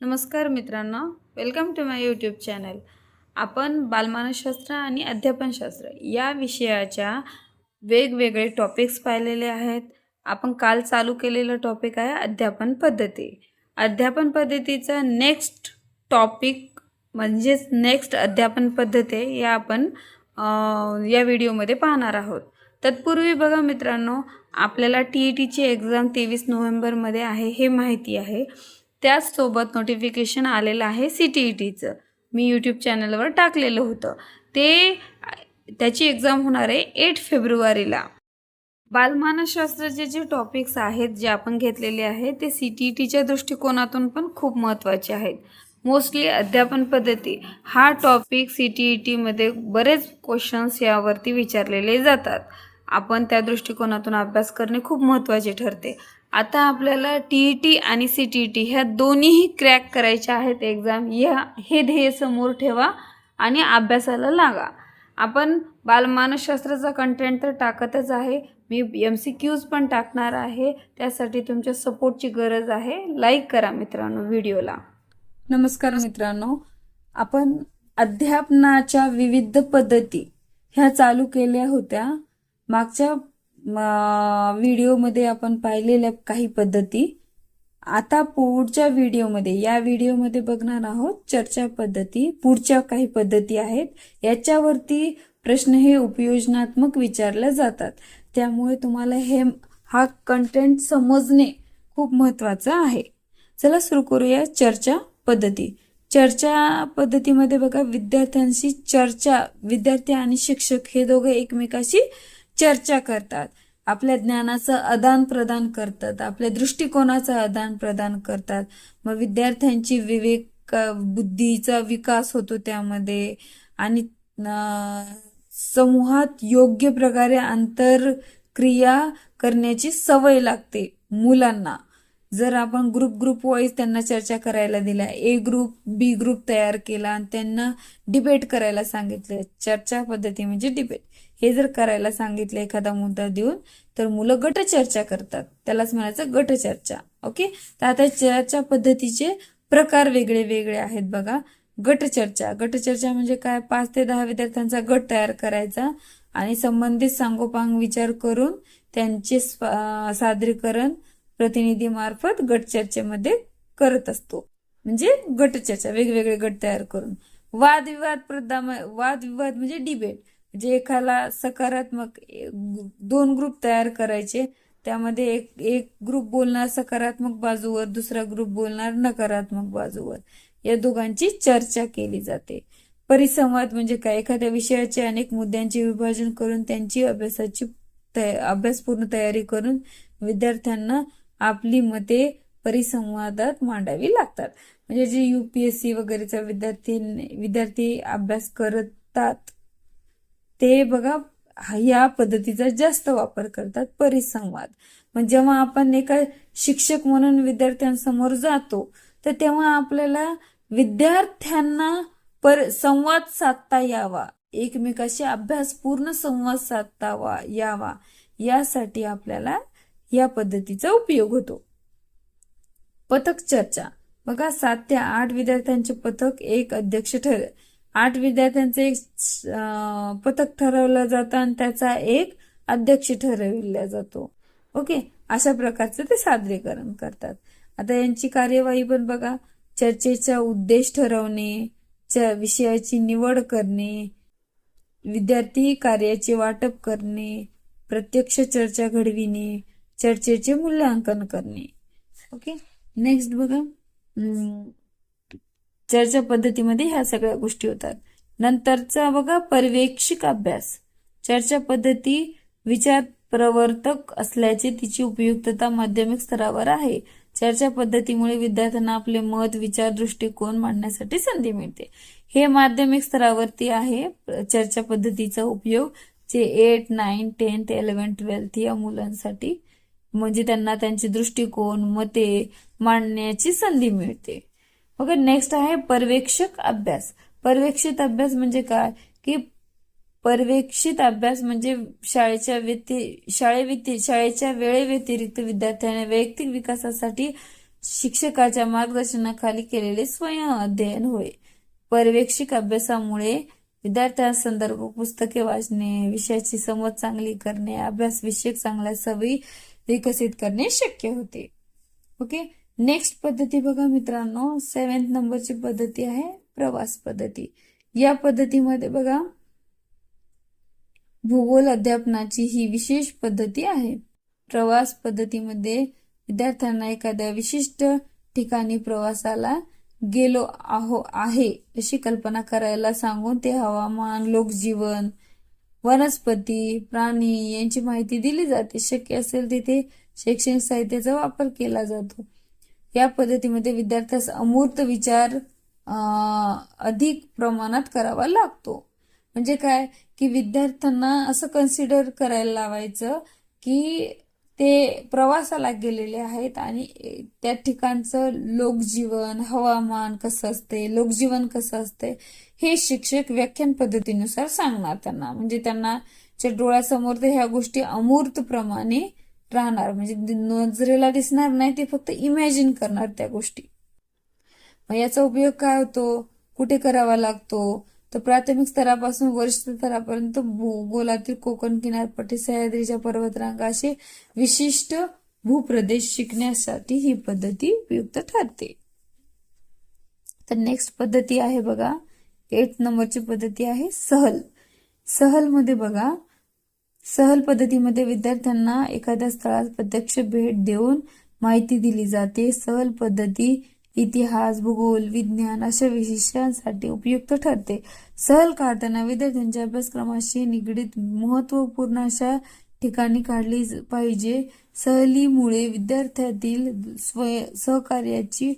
नमस्कार मित्रांनो. Welcome to my YouTube channel आपण बालमानसशास्त्र आणि अध्यापनशास्त्र या विषयाच्या वेगवेगळे टॉपिक्स पाहिलेले आहेत. आपण काल चालू केलेलं टॉपिक आहे अध्यापन पद्धती. अध्यापन पद्धतीचा नेक्स्ट टॉपिक म्हणजेच नेक्स्ट अध्यापन पद्धती या आपण या व्हिडिओमध्ये पाहणार आहोत. तत्पूर्वी बघा मित्रांनो आपल्याला टी ई टीची एक्झाम तेवीस नोव्हेंबरमध्ये आहे हे माहिती आहे. त्याचसोबत नोटिफिकेशन आलेलं आहे सी टी ई टीचं मी यूट्यूब चॅनलवर टाकलेलं होतं. ते त्याची एक्झाम होणार आहे एट फेब्रुवारीला. बालमानसशास्त्राचे जे टॉपिक्स आहेत जे आपण घेतलेले आहेत ते सी टी ई टीच्या दृष्टिकोनातून पण खूप महत्त्वाचे आहेत. मोस्टली अध्यापन पद्धती. हा टॉपिक सी टी ई टीमध्ये बरेच क्वेश्चन्स यावरती विचारलेले जातात. आपण त्या दृष्टिकोनातून अभ्यास करणे खूप महत्त्वाचे ठरते. आता आपल्याला टी ई टी आणि सी टी ई टी ह्या दोन्हीही क्रॅक करायच्या आहेत एक्झाम. ह्या हे ध्येय समोर ठेवा आणि अभ्यासाला लागा. आपण बालमानसशास्त्राचा कंटेंट तर टाकतच आहे. मी एम सी क्यूज पण टाकणार आहे. त्यासाठी तुमच्या सपोर्टची गरज आहे. लाईक करा मित्रांनो व्हिडिओला. नमस्कार मित्रांनो. आपण अध्यापनाच्या विविध पद्धती ह्या चालू केल्या होत्या. मागच्या व्हिडिओमध्ये आपण पाहिलेल्या काही पद्धती. आता पुढच्या व्हिडिओमध्ये या व्हिडिओमध्ये बघणार आहोत चर्चा पद्धती पुढच्या काही पद्धती आहेत. याच्यावरती प्रश्न हे उपयोजनात्मक विचारले जातात. त्यामुळे तुम्हाला हे हा कंटेंट समजणे खूप महत्वाचं आहे. चला सुरू करूया चर्चा पद्धती. चर्चा पद्धतीमध्ये बघा विद्यार्थ्यांशी चर्चा विद्यार्थी आणि शिक्षक हे दोघे एकमेकाशी चर्चा करतात. आपल्या ज्ञानाचं आदान प्रदान करतात. आपल्या दृष्टिकोनाचं आदान प्रदान करतात. मग विद्यार्थ्यांची विवेक बुद्धीचा विकास होतो त्यामध्ये. आणि समूहात योग्य प्रकारे आंतरक्रिया करण्याची सवय लागते मुलांना. जर आपण ग्रुप ग्रुप वाईज त्यांना चर्चा करायला दिल्या ए ग्रुप बी ग्रुप तयार केला आणि त्यांना डिबेट करायला सांगितलं चर्चा पद्धती म्हणजे डिबेट. हे जर करायला सांगितलं एखादा मुद्दा देऊन तर मुलं गटचर्चा करतात. त्यालाच म्हणायचं गटचर्चा ओके? तर आता चर्चा पद्धतीचे प्रकार वेगळे वेगळे आहेत बघा. गटचर्चा गटचर्चा म्हणजे काय? पाच ते दहा विद्यार्थ्यांचा गट तयार करायचा आणि संबंधित सांगोपांग विचार करून त्यांचे सादरीकरण प्रतिनिधीमार्फत गटचर्चेमध्ये करत असतो. म्हणजे गटचर्चा वेगवेगळे गट तयार करून. वादविवाद प्रदाम वादविवाद म्हणजे डिबेट. जे एखादा सकारात्मक दोन ग्रुप तयार करायचे त्यामध्ये एक एक ग्रुप बोलणार सकारात्मक बाजूवर दुसरा ग्रुप बोलणार नकारात्मक बाजूवर. या दोघांची चर्चा केली जाते. परिसंवाद म्हणजे काय? एखाद्या विषयाचे अनेक मुद्द्यांचे विभाजन करून त्यांची अभ्यासाची तया- अभ्यासपूर्ण तयारी करून विद्यार्थ्यांना आपली मते परिसंवादात मांडावी लागतात. म्हणजे जे युपीएससी वगैरेचा विद्यार्थी विद्यार्थी अभ्यास करतात ते बघा या पद्धतीचा जास्त वापर करतात परिसंवाद. मग जेव्हा आपण एका शिक्षक म्हणून विद्यार्थ्यांसमोर जातो तर तेव्हा आपल्याला विद्यार्थ्यांना पर संवाद साधता यावा. एकमेकाशी अभ्यासपूर्ण संवाद साधतावा यावा. यासाठी आपल्याला या पद्धतीचा उपयोग होतो. पथक चर्चा. बघा सात ते आठ विद्यार्थ्यांचे पथक एक अध्यक्ष ठर आठ विद्यार्थ्यांचे एक पथक ठरवलं जातं आणि त्याचा एक अध्यक्ष ठरविला जातो. ओके? अशा प्रकारचं ते सादरीकरण करतात. आता यांची कार्यवाही पण बघा. चर्चेचा उद्देश ठरवणे च विषयाची निवड करणे विद्यार्थी कार्याचे वाटप करणे प्रत्यक्ष चर्चा घडविणे चर्चेचे मूल्यांकन करणे. ओके? नेक्स्ट बघा. चर्चा पद्धतीमध्ये ह्या सगळ्या गोष्टी होतात. नंतरचा बघा पर्यवेक्षिक अभ्यास. चर्चा पद्धती विचार प्रवर्तक असल्याचे तिची उपयुक्तता माध्यमिक स्तरावर आहे. चर्चा पद्धतीमुळे विद्यार्थ्यांना आपले मत विचार दृष्टिकोन मांडण्यासाठी संधी मिळते. हे माध्यमिक स्तरावरती आहे. चर्चा पद्धतीचा उपयोग जे eight nine tenth eleven twelfth या मुलांसाठी म्हणजे त्यांना त्यांचे दृष्टिकोन मते मांडण्याची संधी मिळते. ओके नेक्स्ट आहे पर्यवेक्षक अभ्यास. पर्यवेक्षित अभ्यास म्हणजे काय? की पर्यवेक्षित अभ्यास म्हणजे शाळेच्या व्यति शाळे शाळेच्या वेळेव्यतिरिक्त विद्यार्थ्यांना वैयक्तिक विकासासाठी शिक्षकाच्या मार्गदर्शनाखाली केलेले स्वयं अध्ययन होय. पर्यवेक्षिक अभ्यासामुळे विद्यार्थ्यांसंदर्भ पुस्तके वाचणे विषयाची समज चांगली करणे अभ्यास विषयक चांगल्या सवयी विकसित करणे शक्य होते. ओके? नेक्स्ट पद्धती बघा मित्रांनो. सेवन्थ नंबरची पद्धती आहे प्रवास पद्धती. या पद्धतीमध्ये बघा भूगोल अध्यापनाची ही विशेष पद्धती आहे. प्रवास पद्धतीमध्ये विद्यार्थ्यांना एखाद्या विशिष्ट ठिकाणी प्रवासाला गेलो आहो आहे अशी कल्पना करायला सांगून ते हवामान लोकजीवन वनस्पती प्राणी यांची माहिती दिली जाते. शक्य असेल तिथे शैक्षणिक साहित्याचा वापर केला जातो. या पद्धतीमध्ये विद्यार्थ्यास अमूर्त विचार अधिक प्रमाणात करावा लागतो. म्हणजे काय? की विद्यार्थ्यांना असं कन्सिडर करायला लावायचं की ते प्रवासाला गेलेले आहेत आणि त्या ठिकाणचं लोकजीवन हवामान कसं असते लोकजीवन कसं असते हे शिक्षक व्याख्यान पद्धतीनुसार सांगणार त्यांना. म्हणजे त्यांना डोळ्यासमोर ह्या गोष्टी अमूर्त प्रमाणे राहणार. म्हणजे नजरेला दिसणार नाही ते फक्त इमॅजिन करणार त्या गोष्टी. मग याचा उपयोग काय होतो? कुठे करावा लागतो? तर प्राथमिक स्तरापासून वरिष्ठ स्तरापर्यंत भूगोलातील कोकण किनारपट्टी सह्याद्रीच्या पर्वतरांगा असे विशिष्ट भूप्रदेश शिकण्यासाठी ही पद्धती उपयुक्त ठरते. तर नेक्स्ट पद्धती आहे बघा. एट नंबरची पद्धती आहे सहल. सहलमध्ये बघा सहल पद्धतीमध्ये विद्यार्थ्यांना एखाद्या स्थळात प्रत्यक्ष भेट देऊन माहिती दिली जाते. सहल पद्धती इतिहास भूगोल विज्ञान अशा विषयांसाठी उपयुक्त ठरते. सहल काढताना विद्यार्थ्यांच्या अभ्यासक्रमाशी निगडीत महत्त्वपूर्ण अशा ठिकाणी काढली पाहिजे. सहलीमुळे विद्यार्थ्यातील स्वय सहकार्याची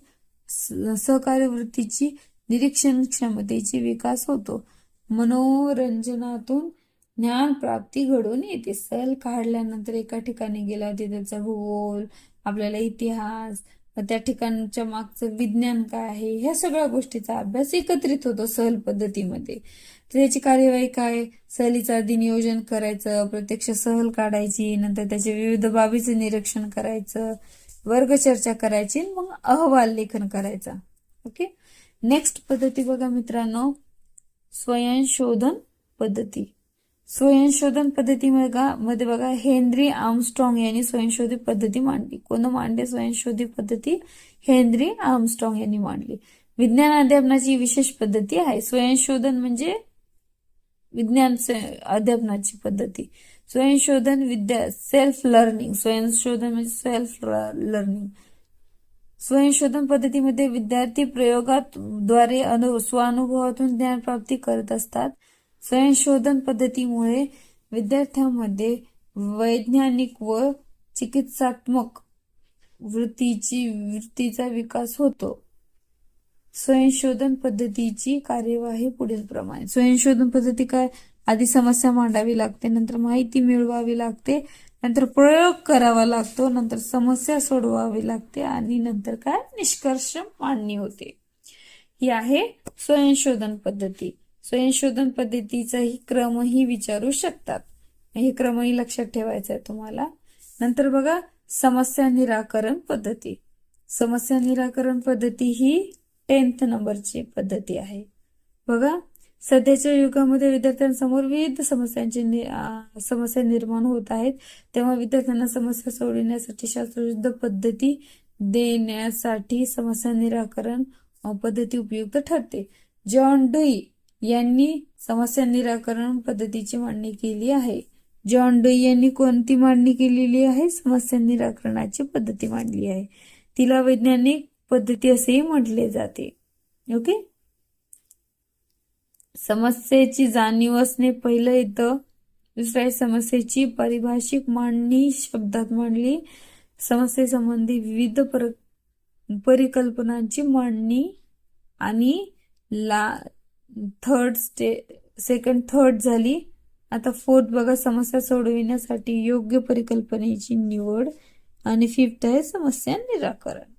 सहकार्यवृत्तीची निरीक्षण क्षमतेची विकास होतो. मनोरंजनातून ज्ञान प्राप्ती घडून येते. सहल काढल्यानंतर एका ठिकाणी गेला त्याचा भूगोल आपल्याला इतिहास त्या ठिकाणच्या मागचं विज्ञान काय आहे? ह्या सगळ्या गोष्टीचा अभ्यास एकत्रित होतो सहल पद्धतीमध्ये. तर त्याची कार्यवाही काय? सहलीचा आधी नियोजन करायचं प्रत्यक्ष सहल काढायची नंतर त्याचे विविध बाबीचं निरीक्षण करायचं वर्ग चर्चा करायची मग अहवाल लेखन करायचा. ओके? नेक्स्ट पद्धती बघा मित्रांनो. स्वयंशोधन पद्धती. स्वयंशोधन पद्धतीमध्ये बघा हेनरी आर्मस्ट्रॉंग यांनी स्वयंशोधित पद्धती मांडली कोण मांडले स्वयंशोधित पद्धती हेनरी आर्मस्ट्रॉंग यांनी मांडली विज्ञान अध्यापनाची विशेष पद्धती आहे स्वयंशोधन म्हणजे विज्ञान अध्यापनाची पद्धती स्वयंशोधन विद्या सेल्फ लर्निंग स्वयंशोधन म्हणजे सेल्फ लर्निंग स्वयंशोधन पद्धतीमध्ये विद्यार्थी प्रयोगात द्वारे अनु स्वानुभवातून ज्ञान प्राप्ती करत असतात संशोधन पद्धतीमुळे विद्यार्थ्यांमध्ये वैज्ञानिक व चिकित्सात्मक वृत्तीची वृत्तीचा विकास होतो. स्वयंशोधन पद्धतीची कार्यवाही पुढील प्रमाणे. स्वयंशोधन पद्धती काय? आधी समस्या मांडावी लागते नंतर माहिती मिळवावी लागते नंतर प्रयोग करावा लागतो नंतर समस्या सोडवावी लागते आणि नंतर काय? निष्कर्ष मांडणी होते. ही आहे स्वयंशोधन पद्धती. संशोधन पद्धतीचाही क्रमही विचारू शकतात. हे क्रमही लक्षात ठेवायचा आहे तुम्हाला. नंतर बघा समस्या निराकरण पद्धती. समस्या निराकरण पद्धती ही टेन्थ नंबरची पद्धती आहे. बघा सध्याच्या युगामध्ये विद्यार्थ्यांसमोर विविध समस्यांची नि समस्या निर्माण होत आहेत. तेव्हा विद्यार्थ्यांना समस्या सोडविण्यासाठी शास्त्रशुद्ध पद्धती देण्यासाठी समस्या निराकरण पद्धती उपयुक्त ठरते. जॉन डुई यांनी समस्या निराकरण पद्धतीची मांडणी केली आहे. जॉन डुई यांनी कोणती मांडणी केलेली आहे? समस्या निराकरणाची पद्धती मांडली आहे. तिला वैज्ञानिक पद्धती असेही म्हटले जाते. ओके? समस्येची जाणीव असणे पहिलं येतं. दुसऱ्या समस्येची पारिभाषिक मांडणी शब्दात मांडली. समस्येसंबंधी विविध पर परिकल्पनांची मांडणी आणि ला थर्ड स्टे सेकंड थर्ड झाली. आता फोर्थ बघा समस्या सोडविण्यासाठी योग्य परिकल्पनेची निवड आणि फिफ्थ आहे समस्या निराकरण.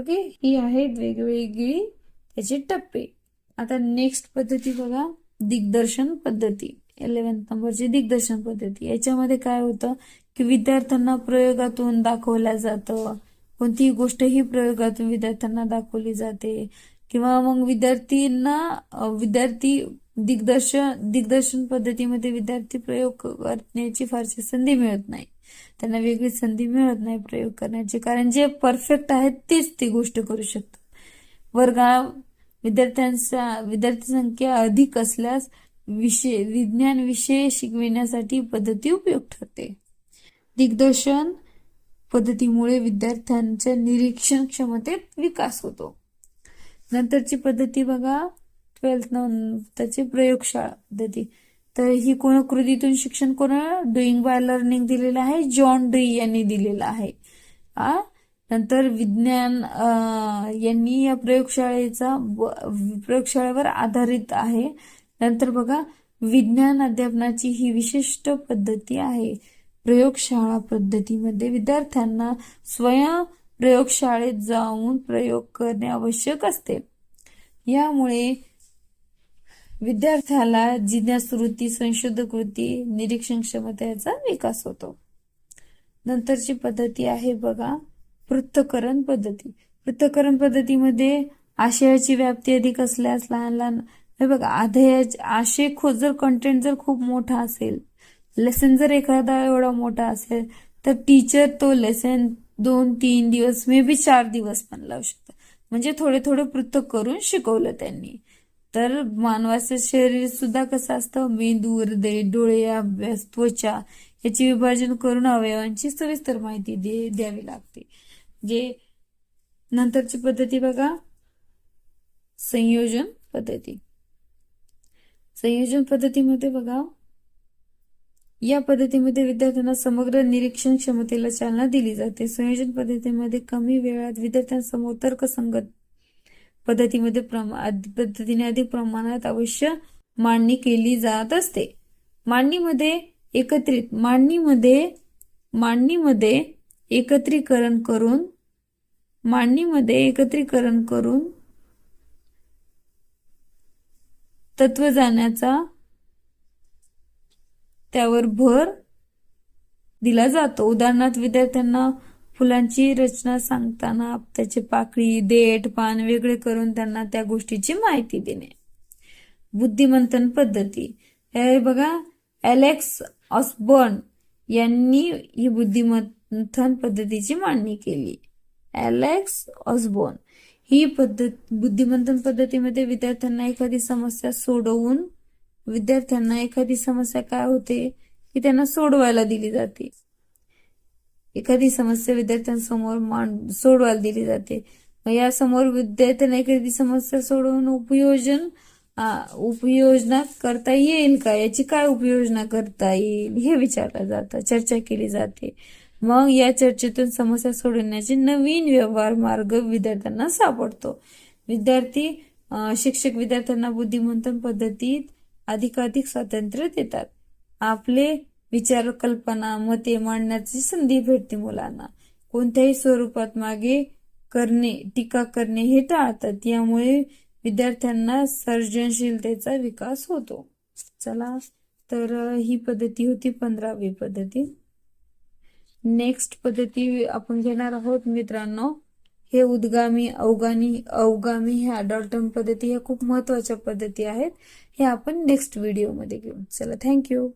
ओके ही आहेत वेगवेगळी त्याचे टप्पे. आता नेक्स्ट पद्धती बघा दिग्दर्शन पद्धती. इलेव्हन्थ नंबरची दिग्दर्शन पद्धती. याच्यामध्ये काय होतं की विद्यार्थ्यांना प्रयोगातून दाखवल्या जातं. कोणतीही गोष्ट ही प्रयोगातून विद्यार्थ्यांना दाखवली जाते. किंवा मग विद्यार्थ्यांना विद्यार्थी दिग्दर्शन दिग्दर्शन पद्धतीमध्ये विद्यार्थी प्रयोग करण्याची फारशी संधी मिळत नाही. त्यांना वेगळी संधी मिळत नाही प्रयोग करण्याची. कारण जे परफेक्ट आहेत तेच ती गोष्ट करू शकतात. वर्गा विद्यार्थ्यांचा विद्यार्थी संख्या अधिक असल्यास विषय विज्ञान विषय शिकविण्यासाठी पद्धती उपयोग ठरते. दिग्दर्शन पद्धतीमुळे विद्यार्थ्यांच्या निरीक्षण क्षमतेत विकास होतो. नंतरची पद्धती बघा ट्वेल्थ नंतरची प्रयोगशाळा पद्धती. तर ही कोण कृतीतून शिक्षण कोण डुईंग बाय लर्निंग दिलेलं आहे जॉन डी यांनी दिलेलं आहे. आ? नंतर विज्ञान यांनी या प्रयोगशाळेचा प्रयोगशाळेवर आधारित आहे. नंतर बघा विज्ञान अध्यापनाची ही विशिष्ट पद्धती आहे. प्रयोगशाळा पद्धतीमध्ये विद्यार्थ्यांना स्वयं प्रयोगशाळेत जाऊन प्रयोग करणे आवश्यक असते. यामुळे विद्यार्थ्याला जिज्ञासवृत्ती संशोधक वृत्ती निरीक्षण क्षमतेचा विकास होतो. नंतरची पद्धती आहे बघा पृथ्थकरण पद्धती. पृथ्थकरण पद्धतीमध्ये आशयाची व्याप्ती अधिक असल्यास लहान लहान हे बघा आधया आशय खो जर कंटेंट जर खूप मोठा असेल लेसन जर एखादा एवढा मोठा असेल तर टीचर तो लेसन दोन तीन दिवस मे बी चार दिवस पण लावू शकतात म्हणजे थोडे थोडे पृथक करून शिकवलं त्यांनी. तर मानवाचं शरीर सुद्धा कसं असतं? मेंदू हृदय डोळे अभ्यास त्वचा याची विभाजन करून अवयवांची सविस्तर माहिती दे द्यावी लागते. जे नंतरची पद्धती बघा. संयोजन पद्धती. संयोजन पद्धतीमध्ये बघा. या पद्धतीमध्ये विद्यार्थ्यांना समग्र निरीक्षण क्षमतेला चालना दिली जाते. संयोजन पद्धतीमध्ये कमी वेळात विद्यार्थ्यांसमोर तर्कसंगत पद्धतीमध्ये प्रमा आद- पद्धतीने अधिक प्रमाणात अवश्य मांडणी केली जात असते. मांडणीमध्ये एकत्रित मांडणीमध्ये मांडणीमध्ये एकत्रीकरण करून मांडणीमध्ये एकत्रीकरण करून तत्व जाण्याचा त्यावर भर दिला जातो. उदाहरणार्थ विद्यार्थ्यांना फुलांची रचना सांगताना त्याचे पाकळी देठ पान वेगळे करून त्यांना त्या गोष्टीची माहिती देणे. बुद्धिमंथन पद्धती. हे बघा अलेक्स ऑसबर्न यांनी ही बुद्धिमंथन पद्धतीची मांडणी केली. Alex Osborne. ही पद्धत बुद्धिमंथन पद्धतीमध्ये विद्यार्थ्यांना एखादी समस्या सोडवून विद्यार्थ्यांना एखादी समस्या काय होते की त्यांना सोडवायला दिली जाते. एखादी समस्या विद्यार्थ्यांसमोर मांड सोडवायला दिली जाते. मग विद्यार्थ्यांना एखादी समस्या सोडवून उपयोजन उपयोजना करता येईल का? याची काय उपयोजना करता येईल? हे विचारलं जातं चर्चा केली जाते. मग या चर्चेतून समस्या सोडवण्याचे नवीन व्यवहार मार्ग विद्यार्थ्यांना सापडतो. विद्यार्थी शिक्षक विद्यार्थ्यांना बुद्धिमंथन पद्धतीत अधिकाधिक स्वातंत्र्य देतात. आपले विचार कल्पना मते मांडण्याची संधी भेटते मुलांना. कोणत्याही स्वरूपात मागे करणे टीका करणे हे टाळतात. यामुळे विद्यार्थ्यांना सर्जनशीलतेचा विकास होतो. चला तर ही पद्धती होती पंधरावी पद्धती. नेक्स्ट पद्धती आपण घेणार आहोत मित्रांनो. हे उद्गामी अवगामी अवगामी हे अडॉल्टन पद्धती ह्या खूप महत्त्वाच्या पद्धती आहेत. हे आपण नेक्स्ट व्हिडिओमध्ये घेऊ. चला थँक्यू